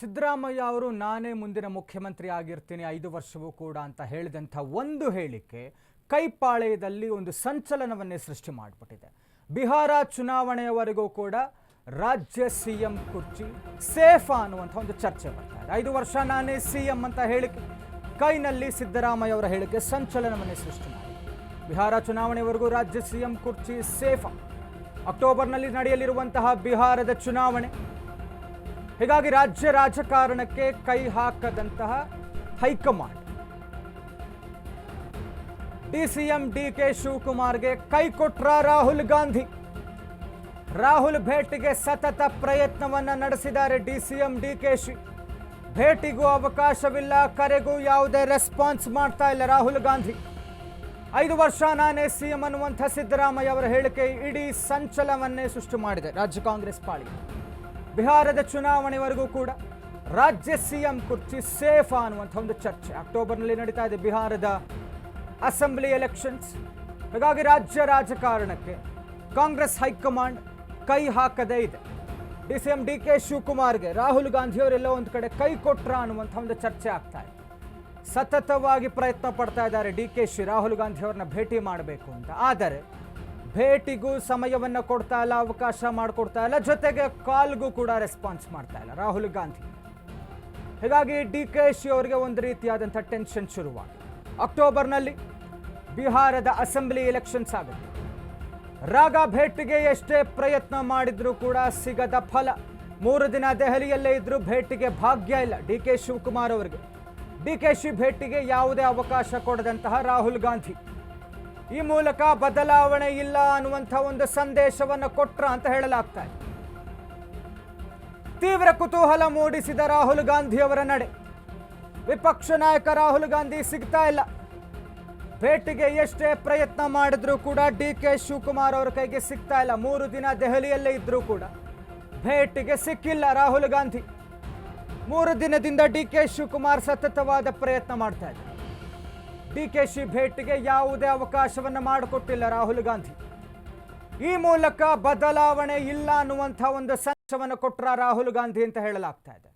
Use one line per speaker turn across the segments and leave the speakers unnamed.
ಸಿದ್ದರಾಮಯ್ಯ ಅವರು ನಾನೇ ಮುಂದಿನ ಮುಖ್ಯಮಂತ್ರಿ ಆಗಿರ್ತೀನಿ, ಐದು ವರ್ಷವೂ ಕೂಡ ಅಂತ ಹೇಳಿದಂಥ ಒಂದು ಹೇಳಿಕೆ ಕೈಪಾಳೆಯದಲ್ಲಿ ಒಂದು ಸಂಚಲನವನ್ನೇ ಸೃಷ್ಟಿ ಮಾಡಿಬಿಟ್ಟಿದೆ. ಬಿಹಾರ ಚುನಾವಣೆಯವರೆಗೂ ಕೂಡ ರಾಜ್ಯ ಸಿ ಎಂ ಕುರ್ಚಿ ಸೇಫಾ ಅನ್ನುವಂಥ ಒಂದು ಚರ್ಚೆ ಬರ್ತಾ ಇದೆ. ಐದು ವರ್ಷ ನಾನೇ ಸಿ ಎಂ ಅಂತ ಹೇಳಿಕೆ, ಕೈನಲ್ಲಿ ಸಿದ್ದರಾಮಯ್ಯ ಅವರ ಹೇಳಿಕೆ ಸಂಚಲನವನ್ನೇ ಸೃಷ್ಟಿ ಮಾಡಿದೆ. ಬಿಹಾರ ಚುನಾವಣೆವರೆಗೂ ರಾಜ್ಯ ಸಿ ಎಂ ಕುರ್ಚಿ ಸೇಫಾ. ಅಕ್ಟೋಬರ್ನಲ್ಲಿ ನಡೆಯಲಿರುವಂತಹ ಬಿಹಾರದ ಚುನಾವಣೆ ಹೀಗಾಗಿ ರಾಜ್ಯ ರಾಜಕಾರಣಕ್ಕೆ ಕೈ ಹಾಕದಂತಹ high command. DCM D K ಶಿವಕುಮಾರ್ಗೆ ಕೈ ಕೊಟ್ರ ರಾಹುಲ್ ಗಾಂಧಿ. ರಾಹುಲ್ ಭೇಟಿಗೆ ಸತತ ಪ್ರಯತ್ನವನ್ನ ನಡೆಸಿದ್ದಾರೆ ಡಿಸಿಎಂ ಡಿ ಕೆ ಶಿ. ಭೇಟಿಗೂ ಅವಕಾಶವಿಲ್ಲ, ಕರೆಗೂ ಯಾವುದೇ ರೆಸ್ಪಾನ್ಸ್ ಮಾಡ್ತಾ ಇಲ್ಲ ರಾಹುಲ್ ಗಾಂಧಿ. ಐದು ವರ್ಷ ನಾನೇ ಸಿಎಂ ಅನ್ನುವಂಥ ಸಿದ್ದರಾಮಯ್ಯ ಅವರ ಹೇಳಿಕೆ ಇಡೀ ಸಂಚಲವನ್ನೇ ಸೃಷ್ಟಿ ಮಾಡಿದೆ ರಾಜ್ಯ ಕಾಂಗ್ರೆಸ್ ಪಾಳಿಗೆ ಬಿಹಾರದ ಚುನಾವಣೆವರೆಗೂ ಕೂಡ ರಾಜ್ಯ ಸಿಎಂ ಕುರ್ಚಿ ಸೇಫ್ ಅನ್ನುವಂಥ ಒಂದು ಚರ್ಚೆ. ಅಕ್ಟೋಬರ್ನಲ್ಲಿ ನಡೀತಾ ಇದೆ ಬಿಹಾರದ ಅಸೆಂಬ್ಲಿ ಎಲೆಕ್ಷನ್ಸ್ ಹಾಗಾಗಿ ರಾಜ್ಯ ರಾಜಕಾರಣಕ್ಕೆ ಕಾಂಗ್ರೆಸ್ ಹೈಕಮಾಂಡ್ ಕೈ ಹಾಕದೇ ಇದೆ. D C M D K ಶಿವಕುಮಾರ್ಗೆ Rahul ಗಾಂಧಿಯವರೆಲ್ಲ ಒಂದು ಕಡೆ ಕೈ ಕೊಟ್ರ ಅನ್ನುವಂಥ ಒಂದು ಚರ್ಚೆ ಆಗ್ತಾ ಇದೆ. ಸತತವಾಗಿ ಪ್ರಯತ್ನ ಪಡ್ತಾ ಇದ್ದಾರೆ ಡಿ ಕೆ ಶಿ, ರಾಹುಲ್ ಗಾಂಧಿಯವ್ರನ್ನ ಭೇಟಿ ಮಾಡಬೇಕು ಅಂತ. ಆದರೆ ಭೇಟಿಗೂ ಸಮಯವನ್ನು ಕೊಡ್ತಾ ಇಲ್ಲ, ಅವಕಾಶ ಮಾಡಿಕೊಡ್ತಾ ಇಲ್ಲ, ಜೊತೆಗೆ ಕಾಲ್ಗೂ ಕೂಡ ರೆಸ್ಪಾನ್ಸ್ ಮಾಡ್ತಾ ಇಲ್ಲ. ರಾಹುಲ್ ಗಾಂಧಿ. ಹೀಗಾಗಿ ಡಿ ಕೆ ಶಿ ಅವರಿಗೆ ಒಂದು ರೀತಿಯಾದಂಥ ಟೆನ್ಷನ್ ಶುರುವಾಗಿದೆ. ಅಕ್ಟೋಬರ್ನಲ್ಲಿ ಬಿಹಾರದ ಅಸೆಂಬ್ಲಿ ಎಲೆಕ್ಷನ್ಸ್ ಆಗುತ್ತೆ. ರಾಗ ಭೇಟಿಗೆ ಎಷ್ಟೇ ಪ್ರಯತ್ನ ಮಾಡಿದ್ರೂ ಕೂಡ ಸಿಗದ ಫಲ. ಮೂರು ದಿನ ದೆಹಲಿಯಲ್ಲೇ ಇದ್ದರೂ ಭೇಟಿಗೆ ಭಾಗ್ಯ ಇಲ್ಲ ಡಿ ಕೆ ಶಿವಕುಮಾರ್ ಅವರಿಗೆ. ಡಿ ಕೆ ಶಿ ಭೇಟಿಗೆ ಯಾವುದೇ ಅವಕಾಶ ಕೊಡದಂತಹ ರಾಹುಲ್ ಗಾಂಧಿ. ಈ ಮೂಲಕ ಬದಲಾವಣೆ ಇಲ್ಲ ಅನ್ನುವಂಥ ಒಂದು ಸಂದೇಶವನ್ನು ಕೊಟ್ರ ಅಂತ ಹೇಳಲಾಗ್ತಾ ಇದೆ. ತೀವ್ರ ಕುತೂಹಲ ಮೂಡಿಸಿದ ರಾಹುಲ್ ಗಾಂಧಿ ಅವರ ನಡೆ. ವಿಪಕ್ಷ ನಾಯಕ ರಾಹುಲ್ ಗಾಂಧಿ ಸಿಗ್ತಾ ಇಲ್ಲ. ಭೇಟಿಗೆ ಎಷ್ಟೇ ಪ್ರಯತ್ನ ಮಾಡಿದ್ರೂ ಕೂಡ ಡಿ ಕೆ ಶಿವಕುಮಾರ್ ಅವರ ಕೈಗೆ ಸಿಗ್ತಾ ಇಲ್ಲ. ಮೂರು ದಿನ ದೆಹಲಿಯಲ್ಲೇ ಇದ್ರೂ ಕೂಡ ಭೇಟಿಗೆ ಸಿಕ್ಕಿಲ್ಲ ರಾಹುಲ್ ಗಾಂಧಿ. ಮೂರು ದಿನದಿಂದ ಡಿ ಕೆ ಶಿವಕುಮಾರ್ ಸತತವಾದ ಪ್ರಯತ್ನ ಮಾಡ್ತಾ ಇದ್ದಾರೆ. ಡಿ ಕೆ ಶಿ ಭೇಟಿಗೆ ಯಾವುದೇ ಅವಕಾಶವನ್ನು ಮಾಡಿಕೊಟ್ಟಿಲ್ಲ ರಾಹುಲ್ ಗಾಂಧಿ. ಈ ಮೂಲಕ ಬದಲಾವಣೆ ಇಲ್ಲ ಅನ್ನುವಂಥ ಒಂದು ಸಂದೇಶವನ್ನು ಕೊಟ್ಟರ ರಾಹುಲ್ ಗಾಂಧಿ ಅಂತ ಹೇಳಲಾಗ್ತಾ ಇದೆ.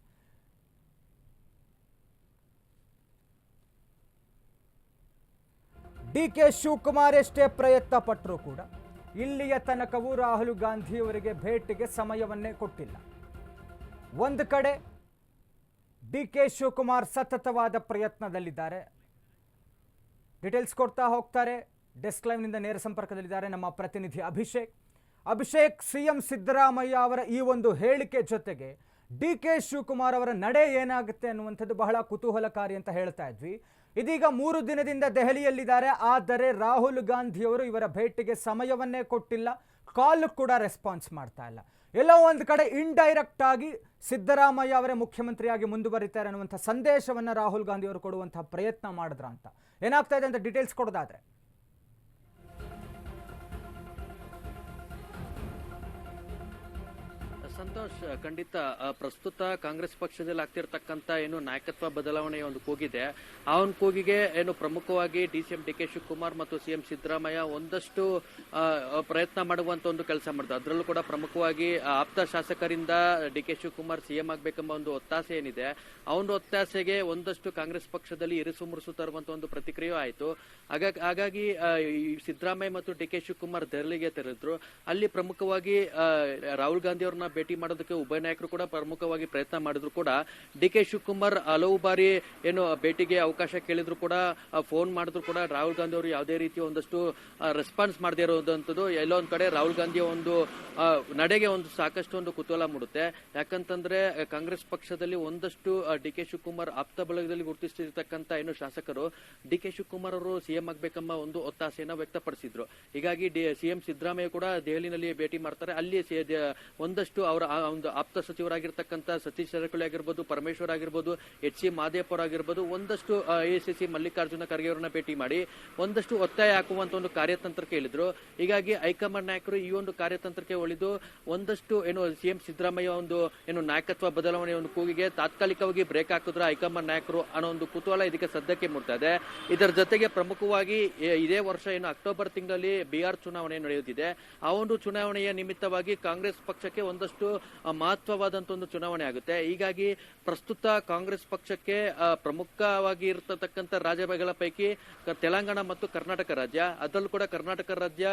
ಡಿ ಕೆ ಶಿವಕುಮಾರ್ ಎಷ್ಟೇ ಪ್ರಯತ್ನ ಪಟ್ಟರೂ ಕೂಡ ಇಲ್ಲಿಯ ತನಕವೂ ರಾಹುಲ್ ಗಾಂಧಿಯವರಿಗೆ ಭೇಟಿಗೆ ಸಮಯವನ್ನೇ ಕೊಟ್ಟಿಲ್ಲ. ಒಂದು ಕಡೆ ಡಿ ಕೆ ಶಿವಕುಮಾರ್ ಸತತವಾದ ಪ್ರಯತ್ನದಲ್ಲಿದ್ದಾರೆ ಡೀಟೇಲ್ಸ್ ಕೊಡ್ತಾ ಹೋಗ್ತಾರೆ. ಡೆಸ್ಕ್ ಲೈವ್ನಿಂದ ನೇರ ಸಂಪರ್ಕದಲ್ಲಿದ್ದಾರೆ ನಮ್ಮ ಪ್ರತಿನಿಧಿ ಅಭಿಷೇಕ್. ಅಭಿಷೇಕ್ ಸಿಎಂ ಸಿದ್ದರಾಮಯ್ಯ ಅವರ ಈ ಒಂದು ಹೇಳಿಕೆ ಜೊತೆಗೆ ಡಿ ಕೆ ಶಿವಕುಮಾರ್ ಅವರ ನಡೆ ಏನಾಗುತ್ತೆ ಅನ್ನುವಂಥದ್ದು ಬಹಳ ಕುತೂಹಲಕಾರಿ ಅಂತ ಹೇಳ್ತಾ ಇದ್ವಿ. ಇದೀಗ ಮೂರು ದಿನದಿಂದ ದೆಹಲಿಯಲ್ಲಿದ್ದಾರೆ. ಆದರೆ ರಾಹುಲ್ ಗಾಂಧಿಯವರು ಇವರ ಭೇಟಿಗೆ ಸಮಯವನ್ನೇ ಕೊಟ್ಟಿಲ್ಲ. ಕಾಲ್ ಕೂಡ ರೆಸ್ಪಾನ್ಸ್ ಮಾಡ್ತಾ ಇಲ್ಲ. ಎಲ್ಲೋ ಒಂದು ಕಡೆ ಇಂಡೈರೆಕ್ಟ್ ಆಗಿ ಸಿದ್ದರಾಮಯ್ಯ ಅವರೇ ಮುಖ್ಯಮಂತ್ರಿಯಾಗಿ ಮುಂದುವರಿತಾರೆ ಅನ್ನುವಂಥ ಸಂದೇಶವನ್ನು ರಾಹುಲ್ ಗಾಂಧಿ ಅವರು ಕೊಡುವಂಥ ಪ್ರಯತ್ನ ಮಾಡಿದ್ರ ಅಂತ ಏನಾಗ್ತಾ ಇದೆ ಅಂತ ಡೀಟೇಲ್ಸ್ ಕೊಡೋದಾದ್ರೆ
ಸಂತೋಷ್, ಖಂಡಿತ ಪ್ರಸ್ತುತ ಕಾಂಗ್ರೆಸ್ ಪಕ್ಷದಲ್ಲಿ ಆಗ್ತಿರ್ತಕ್ಕಂತ ಏನು ನಾಯಕತ್ವ ಬದಲಾವಣೆಯ ಒಂದು ಕೂಗಿದೆ. ಆ ಒಂದು ಕೂಗಿಗೆ ಏನು ಪ್ರಮುಖವಾಗಿ D C M D K Shivakumar ಮತ್ತು ಸಿಎಂ ಸಿದ್ದರಾಮಯ್ಯ ಒಂದಷ್ಟು ಪ್ರಯತ್ನ ಮಾಡುವಂತ ಒಂದು ಕೆಲಸ ಮಾಡಿದ್ರು ಅದರಲ್ಲೂ ಕೂಡ ಪ್ರಮುಖವಾಗಿ ಆಪ್ತ ಶಾಸಕರಿಂದ ಡಿ ಕೆ ಶಿವಕುಮಾರ್ ಸಿಎಂ ಆಗ್ಬೇಕೆಂಬ ಒಂದು ಒತ್ತಾಸೆ ಏನಿದೆ ಆ ಒತ್ತಾಸೆಗೆ ಒಂದಷ್ಟು ಕಾಂಗ್ರೆಸ್ ಪಕ್ಷದಲ್ಲಿ ಇರಿಸು ಮುರುಸು ತರುವಂತ ಒಂದು ಪ್ರತಿಕ್ರಿಯೆ ಆಯಿತು. ಹಾಗಾಗಿ ಸಿದ್ದರಾಮಯ್ಯ ಮತ್ತು ಡಿ ಕೆ ಶಿವಕುಮಾರ್ ದೆಹಲಿಗೆ ತೆರಳಿದ್ರು. ಅಲ್ಲಿ ಪ್ರಮುಖವಾಗಿ ರಾಹುಲ್ ಗಾಂಧಿ ಅವ್ರನ್ನ ಭೇಟಿ ಮಾಡೋದಕ್ಕೆ ಉಭಯ ನಾಯಕರು ಕೂಡ ಪ್ರಮುಖವಾಗಿ ಪ್ರಯತ್ನ ಮಾಡಿದ್ರು ಕೂಡ. ಡಿ ಕೆ ಶಿವಕುಮಾರ್ ಹಲವು ಬಾರಿ ಏನು ಭೇಟಿಗೆ ಅವಕಾಶ ಕೇಳಿದ್ರು ಕೂಡ ಫೋನ್ ಮಾಡಿದ್ರು ಕೂಡ. ರಾಹುಲ್ ಗಾಂಧಿ ಅವರು ಯಾವುದೇ ರೀತಿಯ ಒಂದಷ್ಟು ರೆಸ್ಪಾನ್ಸ್ ಮಾಡದೇ ಇರೋದಂಥದ್ದು ಎಲ್ಲೋ ಒಂದ್ ಕಡೆ ರಾಹುಲ್ ಗಾಂಧಿಯ ಒಂದು ನಡೆಗೆ ಒಂದು ಸಾಕಷ್ಟು ಒಂದು ಕುತೂಹಲ ಮೂಡುತ್ತೆ. ಯಾಕಂತಂದ್ರೆ, ಕಾಂಗ್ರೆಸ್ ಪಕ್ಷದಲ್ಲಿ ಒಂದಷ್ಟು ಡಿ ಕೆ ಶಿವಕುಮಾರ್ ಆಪ್ತ ಬಳಗದಲ್ಲಿ ಗುರುತಿಸಿರ್ತಕ್ಕಂಥ ಏನು ಶಾಸಕರು, ಡಿ ಕೆ ಶಿವಕುಮಾರ್ ಅವರು ಸಿಎಂ ಆಗ್ಬೇಕೆಂಬ ಒಂದು ಒತ್ತಾಸೆಯನ್ನ ವ್ಯಕ್ತಪಡಿಸಿದ್ರು. ಹೀಗಾಗಿ ಸಿಎಂ ಸಿದ್ದರಾಮಯ್ಯ ಕೂಡ ದೆಹಲಿನಲ್ಲಿ ಭೇಟಿ ಮಾಡ್ತಾರೆ. ಅಲ್ಲಿ ಒಂದಷ್ಟು ಅವರ ಆ ಒಂದು ಆಪ್ತ ಸಚಿವರಾಗಿರ್ತಕ್ಕಂಥ ಸತೀಶ್ ಜಾರಕಿಹೊಳಿ ಆಗಿರ್ಬೋದು, ಪರಮೇಶ್ವರ್ ಆಗಿರ್ಬೋದು, ಎಚ್ ಸಿ ಮಾದೇಪುರ ಆಗಿರ್ಬೋದು, ಒಂದಷ್ಟು ಎಸಿಸಿ ಮಲ್ಲಿಕಾರ್ಜುನ ಖರ್ಗೆ ಅವರನ್ನ ಭೇಟಿ ಮಾಡಿ ಒಂದಷ್ಟು ಒತ್ತಾಯ ಹಾಕುವಂತ ಒಂದು ಕಾರ್ಯತಂತ್ರಕ್ಕೆ ಹೇಳಿದ್ರು ಹೀಗಾಗಿ ಹೈಕಮಾಂಡ್ ನಾಯಕರು ಈ ಒಂದು ಕಾರ್ಯತಂತ್ರಕ್ಕೆ ಒಳಿದು ಒಂದಷ್ಟು ಏನು ಸಿಎಂ ಸಿದ್ದರಾಮಯ್ಯ ಒಂದು ಏನು ನಾಯಕತ್ವ ಬದಲಾವಣೆ ಒಂದು ಕೂಗಿಗೆ ತಾತ್ಕಾಲಿಕವಾಗಿ ಬ್ರೇಕ್ ಹಾಕಿದ್ರು ಹೈಕಮಾಂಡ್ ನಾಯಕರು ಅನ್ನೋ ಒಂದು ಕುತೂಹಲ ಇದಕ್ಕೆ ಸದ್ಯಕ್ಕೆ ಮೂಡ್ತಾ ಇದೆ. ಇದರ ಜೊತೆಗೆ ಪ್ರಮುಖವಾಗಿ ಇದೇ ವರ್ಷ ಏನು ಅಕ್ಟೋಬರ್ ತಿಂಗಳಲ್ಲಿ ಬಿಹಾರ್ ಚುನಾವಣೆ ನಡೆಯುತ್ತಿದೆ. ಆ ಒಂದು ಚುನಾವಣೆಯ ನಿಮಿತ್ತವಾಗಿ ಕಾಂಗ್ರೆಸ್ ಪಕ್ಷಕ್ಕೆ ಒಂದಷ್ಟು ಮಹತ್ವವಾದಂತ ಒಂದು ಚುನಾವಣೆ ಆಗುತ್ತೆ. ಹೀಗಾಗಿ ಪ್ರಸ್ತುತ ಕಾಂಗ್ರೆಸ್ ಪಕ್ಷಕ್ಕೆ ಪ್ರಮುಖವಾಗಿ ಇರತಕ್ಕಂಥ ರಾಜ್ಯಗಳ ಪೈಕಿ ತೆಲಂಗಾಣ ಮತ್ತು ಕರ್ನಾಟಕ ರಾಜ್ಯ. ಅದರಲ್ಲೂ ಕೂಡ ಕರ್ನಾಟಕ ರಾಜ್ಯ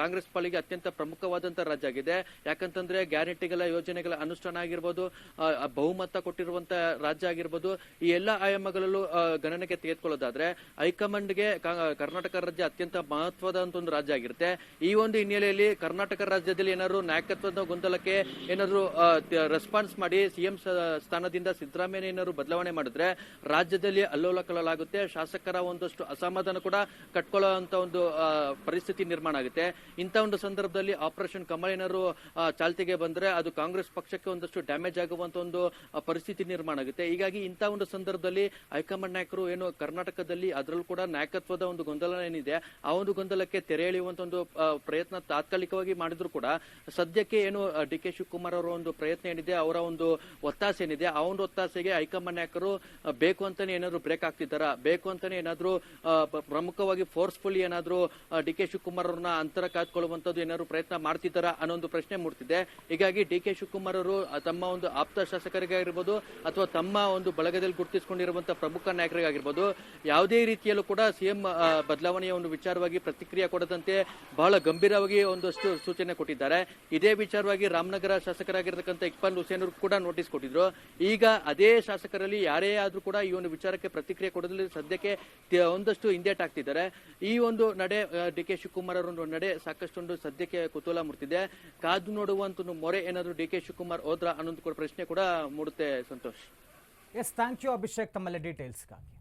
ಕಾಂಗ್ರೆಸ್ ಪಾಲಿಗೆ ಅತ್ಯಂತ ಪ್ರಮುಖವಾದಂತ ರಾಜ್ಯ ಆಗಿದೆ. ಯಾಕಂತಂದ್ರೆ ಗ್ಯಾರಂಟಿಗಳ ಯೋಜನೆಗಳ ಅನುಷ್ಠಾನ ಆಗಿರ್ಬೋದು ಬಹುಮತ ಕೊಟ್ಟಿರುವಂತ ರಾಜ್ಯ ಆಗಿರ್ಬೋದು, ಈ ಎಲ್ಲ ಆಯಾಮಗಳಲ್ಲೂ ಗಣನೆಗೆ ತೆಗೆದುಕೊಳ್ಳೋದಾದ್ರೆ ಹೈಕಮಾಂಡ್ಗೆ ಕರ್ನಾಟಕ ರಾಜ್ಯ ಅತ್ಯಂತ ಮಹತ್ವದಂತ ಒಂದು ರಾಜ್ಯ ಆಗಿರುತ್ತೆ. ಈ ಒಂದು ಹಿನ್ನೆಲೆಯಲ್ಲಿ ಕರ್ನಾಟಕ ರಾಜ್ಯದಲ್ಲಿ ಏನಾದ್ರು ನಾಯಕತ್ವದ ಗೊಂದಲಕ್ಕೆ ಏನಾದ್ರು ರೆಸ್ಪಾನ್ಸ್ ಮಾಡಿ ಸಿಎಂ ಸ್ಥಾನದಿಂದ ಸಿದ್ದರಾಮಯ್ಯ ಏನಾದ್ರು ಬದಲಾವಣೆ ಮಾಡಿದ್ರೆ ರಾಜ್ಯದಲ್ಲಿ ಅಲ್ಲೋಲ ಕಲಾಗುತ್ತೆ ಶಾಸಕರ ಒಂದಷ್ಟು ಅಸಮಾಧಾನ ಕೂಡ ಕಟ್ಕೊಳ್ಳುವಂತ ಒಂದು ಪರಿಸ್ಥಿತಿ ನಿರ್ಮಾಣ ಆಗುತ್ತೆ. ಇಂಥ ಒಂದು ಸಂದರ್ಭದಲ್ಲಿ ಆಪರೇಷನ್ ಕಮಲ್ ಏನಾದ್ರು ಚಾಲ್ತಿಗೆ ಬಂದ್ರೆ ಅದು ಕಾಂಗ್ರೆಸ್ ಪಕ್ಷಕ್ಕೆ ಒಂದಷ್ಟು ಡ್ಯಾಮೇಜ್ ಆಗುವಂತ ಒಂದು ಪರಿಸ್ಥಿತಿ ನಿರ್ಮಾಣ ಆಗುತ್ತೆ. ಹೀಗಾಗಿ ಇಂಥ ಒಂದು ಸಂದರ್ಭದಲ್ಲಿ ಹೈಕಮಾಂಡ್ ನಾಯಕರು ಏನು ಕರ್ನಾಟಕದಲ್ಲಿ ಅದರಲ್ಲೂ ಕೂಡ ನಾಯಕತ್ವದ ಒಂದು ಗೊಂದಲ ಏನಿದೆ, ಆ ಒಂದು ಗೊಂದಲಕ್ಕೆ ತೆರೆ ಎಳೆಯುವಂತ ಒಂದು ಪ್ರಯತ್ನ ತಾತ್ಕಾಲಿಕವಾಗಿ ಮಾಡಿದ್ರು ಕೂಡ ಸದ್ಯಕ್ಕೆ ಏನು ಡಿ ಕೆ ಅವರ ಒಂದು ಪ್ರಯತ್ನ ಏನಿದೆ, ಅವರ ಒಂದು ಒತ್ತಾಸೆ ಏನಿದೆ ಆ ಒತ್ತಾಸೆಗೆ ಹೈಕಮಾಂಡ್ ನಾಯಕರು ಬೇಕು ಅಂತಾನೆ ಏನಾದ್ರು ಬ್ರೇಕ್ ಆಗ್ತಿದ್ದಾರಾ? ಬೇಕು ಅಂತಾನೆ ಏನಾದ್ರು ಪ್ರಮುಖವಾಗಿ ಫೋರ್ಸ್ಫುಲಿ ಏನಾದ್ರು ಡಿ ಕೆ ಶಿವಕುಮಾರ್ ಅವ್ರನ್ನ ಅಂತರ ಕಾಯ್ದುಕೊಳ್ಳುವಂತದ್ದು ಏನಾದ್ರು ಪ್ರಯತ್ನ ಮಾಡ್ತಿದ್ದಾರಾ ಅನ್ನೋ ಒಂದು ಪ್ರಶ್ನೆ ಮೂಡ್ತಿದೆ. ಹೀಗಾಗಿ ಡಿ ಕೆ ಶಿವಕುಮಾರ್ ಅವರು ತಮ್ಮ ಒಂದು ಆಪ್ತ ಶಾಸಕರಿಗಾಗಿರ್ಬೋದು ಅಥವಾ ತಮ್ಮ ಒಂದು ಬಳಗದಲ್ಲಿ ಗುರುತಿಸಿಕೊಂಡಿರುವಂತಹ ಪ್ರಮುಖ ನಾಯಕರಿಗಾಗಿರ್ಬೋದು, ಯಾವುದೇ ರೀತಿಯಲ್ಲೂ ಕೂಡ ಸಿಎಂ ಬದಲಾವಣೆಯ ಒಂದು ವಿಚಾರವಾಗಿ ಪ್ರತಿಕ್ರಿಯೆ ಕೊಡದಂತೆ ಬಹಳ ಗಂಭೀರವಾಗಿ ಒಂದಷ್ಟು ಸೂಚನೆ ಕೊಟ್ಟಿದ್ದಾರೆ. ಇದೇ ವಿಚಾರವಾಗಿ ರಾಮನಗರ ಶಾಸಕರಾಗಿರ್ತಕ್ಕಂಥ ಇಕ್ಬಾಲ್ ಹುಸೇನ್ ಅವರು ಕೂಡ ನೋಟಿಸ್ ಕೊಟ್ಟಿದ್ರು. ಈಗ ಅದೇ ಶಾಸಕರಲ್ಲಿ ಯಾರೇ ಆದ್ರೂ ಕೂಡ ಈ ಒಂದು ವಿಚಾರಕ್ಕೆ ಪ್ರತಿಕ್ರಿಯೆ ಕೊಡೋದ್ರಲ್ಲಿ ಸದ್ಯಕ್ಕೆ ಒಂದಷ್ಟು ಹಿಂದೇಟ್ ಆಗ್ತಿದ್ದಾರೆ. ಈ ಒಂದು ನಡೆ ಡಿ ಕೆ ಶಿವಕುಮಾರ್ ಅವರ ನಡೆ ಸಾಕಷ್ಟೊಂದು ಸದ್ಯಕ್ಕೆ ಕುತೂಹಲ ಮೂಡ್ತಿದೆ. ಕಾದು ನೋಡುವಂತ ಮೊರೆ ಏನಾದರೂ ಡಿ ಕೆ ಶಿವಕುಮಾರ್ ಹೋದ್ರ ಅನ್ನೋದು ಕೂಡ ಪ್ರಶ್ನೆ ಕೂಡ ಮೂಡುತ್ತೆ, Santosh.
Yes thank you Abhishek ತಮ್ಮಲ್ಲಿ ಡೀಟೇಲ್ಸ್ಗಾಗಿ